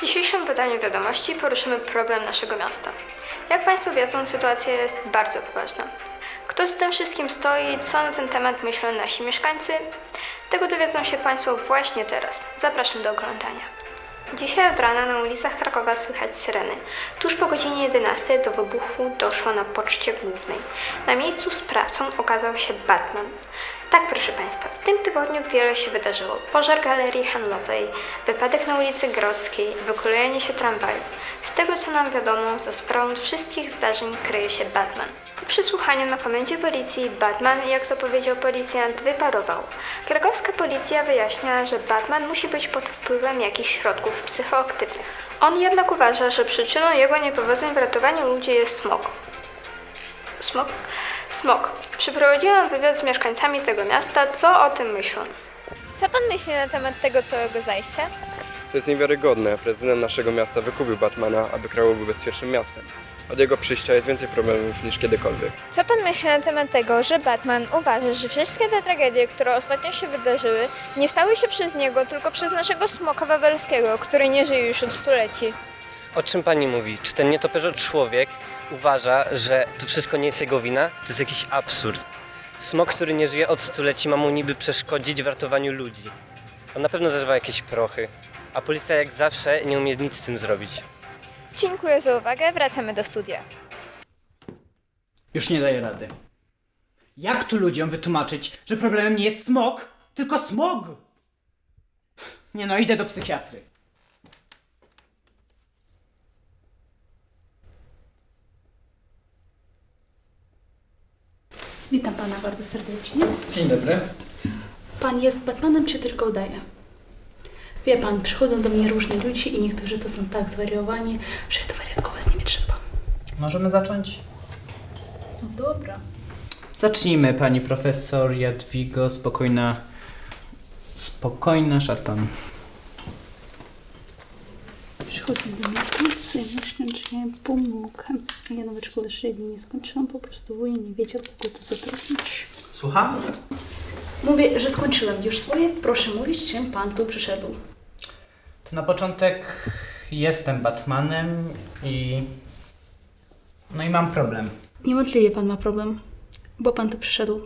W dzisiejszym wydaniu wiadomości poruszymy problem naszego miasta. Jak Państwo wiedzą, sytuacja jest bardzo poważna. Kto za tym wszystkim stoi, co na ten temat myślą nasi mieszkańcy? Tego dowiedzą się Państwo właśnie teraz. Zapraszam do oglądania. Dzisiaj od rana na ulicach Krakowa słychać syreny. Tuż po godzinie 11 do wybuchu doszło na poczcie głównej. Na miejscu sprawcą okazał się Batman. Tak, proszę Państwa, w tym tygodniu wiele się wydarzyło. Pożar galerii handlowej, wypadek na ulicy Grodzkiej, wykolejenie się tramwaju. Z tego co nam wiadomo, za sprawą wszystkich zdarzeń kryje się Batman. Po przesłuchaniu na komendzie policji Batman, jak to powiedział policjant, wyparował. Krakowska policja wyjaśnia, że Batman musi być pod wpływem jakichś środków psychoaktywnych. On jednak uważa, że przyczyną jego niepowodzeń w ratowaniu ludzi jest smog. Smok? Smok. Przeprowadziłam wywiad z mieszkańcami tego miasta. Co o tym myślą? Co pan myśli na temat tego całego zajścia? To jest niewiarygodne. Prezydent naszego miasta wykupił Batmana, aby Kraków był bezpiecznym miastem. Od jego przyjścia jest więcej problemów niż kiedykolwiek. Co pan myśli na temat tego, że Batman uważa, że wszystkie te tragedie, które ostatnio się wydarzyły, nie stały się przez niego, tylko przez naszego smoka wawelskiego, który nie żyje już od stuleci? O czym pani mówi? Czy ten nietoperzo człowiek uważa, że to wszystko nie jest jego wina? To jest jakiś absurd. Smok, który nie żyje od stuleci, ma mu niby przeszkodzić w ratowaniu ludzi. On na pewno zażywa jakieś prochy, a policja jak zawsze nie umie nic z tym zrobić. Dziękuję za uwagę, wracamy do studia. Już nie daję rady. Jak tu ludziom wytłumaczyć, że problemem nie jest smog, tylko smog? Nie no, idę do psychiatry. Witam pana bardzo serdecznie. Dzień dobry. Pan jest Batmanem czy tylko udaje? Wie pan, przychodzą do mnie różni ludzie i niektórzy to są tak zwariowani, że to wariatkowo z nimi trzeba. Możemy zacząć? No dobra. Zacznijmy, pani profesor Jadwigo, spokojna... Spokojna szatan. Przychodzą do mnie ja im pomogę. Ja nawet szkoły średniej nie skończyłam, po prostu wuj nie wiedział, kogo to zatrudnić. Słucham? Mówię, że skończyłam już swoje. Proszę mówić, czym pan tu przyszedł. To na początek jestem Batmanem i... No i mam problem. Niewątpliwie pan ma problem, bo pan tu przyszedł.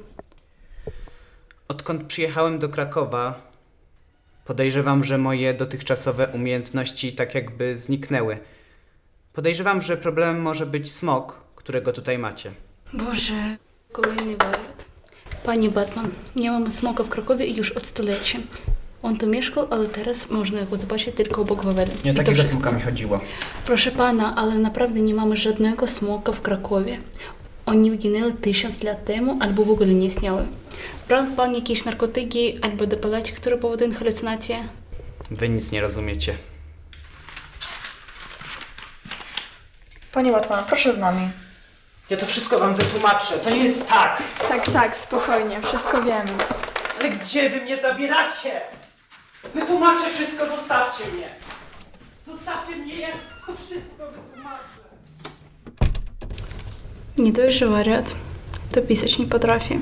Odkąd przyjechałem do Krakowa, podejrzewam, że moje dotychczasowe umiejętności tak jakby zniknęły. Podejrzewam, że problemem może być smog, którego tutaj macie. Boże, kolejny wariat. Panie Batman, nie mamy smoka w Krakowie już od stulecia. On tu mieszkał, ale teraz można go zobaczyć tylko obok Wawelu. Nie o I to takiego wszystko. smoka mi chodziło. Proszę pana, ale naprawdę nie mamy żadnego smoka w Krakowie. Oni wyginęli tysiąc lat temu albo w ogóle nie istniały. Brał pan jakieś narkotyki albo dopalacie, które powodują halucynacje? Wy nic nie rozumiecie. Panie Watman, proszę z nami. Ja to wszystko wam wytłumaczę. To nie jest tak. Tak, tak, spokojnie, wszystko wiemy. Ale gdzie wy mnie zabieracie? Wytłumaczę wszystko, zostawcie mnie. Zostawcie mnie, ja to wszystko wytłumaczę. Nie dość, że wariat, to pisać nie potrafi.